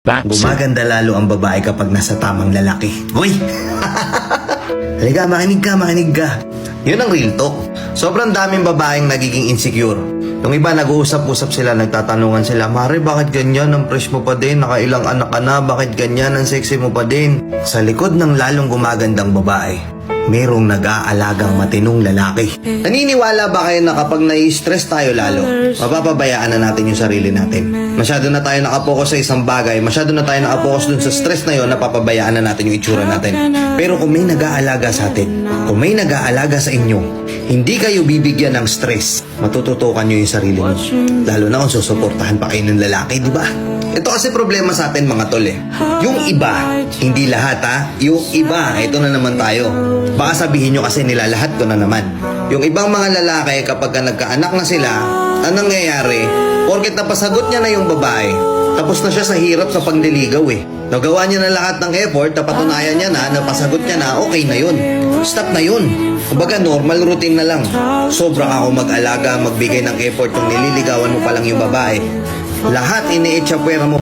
Gumaganda lalo ang babae kapag nasa tamang lalaki. Uy! Halika, makinig ka, makinig ka. Yun ang real talk. Sobrang daming babaeng nagiging insecure. Yung iba nag-uusap-usap sila, nagtatanungan sila, Mare, bakit ganyan? Ang fresh mo pa din, nakailang anak ka na, bakit ganyan? Ang sexy mo pa din. Sa likod ng lalong gumagandang babae, merong nag-aalagang matinong lalaki. Naniniwala ba kayo na kapag nai-stress tayo lalo, mapapabayaan na natin yung sarili natin? Masyado na tayo nakapokus sa isang bagay, masyado na tayo nakapokus dun sa stress na yon, napapabayaan na natin yung itsura natin. Pero kung may nag-aalaga sa atin, kung may nag-aalaga sa inyo, hindi kayo bibigyan ng stress, matututukan nyo yung sarili mo. Lalo na kung susuportahan pa kayo ng lalaki, di ba? Ito kasi problema sa atin mga tol eh. Yung iba, hindi lahat ha, yung iba, ito na naman tayo. Baka sabihin nyo kasi nila lahat ko na naman. Yung ibang mga lalaki kapag ka nagkaanak na sila, anong nangyayari? Porket napasagot niya na yung babae, tapos na siya sa hirap sa pangliligaw eh. Nagawa niya na lahat ng effort, napatunayan niya na, napasagot niya na, okay na yun. Stop na yun. Kumbaga, normal routine na lang. Sobra ako mag-alaga, magbigay ng effort kung nililigawan mo pa lang yung babae. Lahat ini mo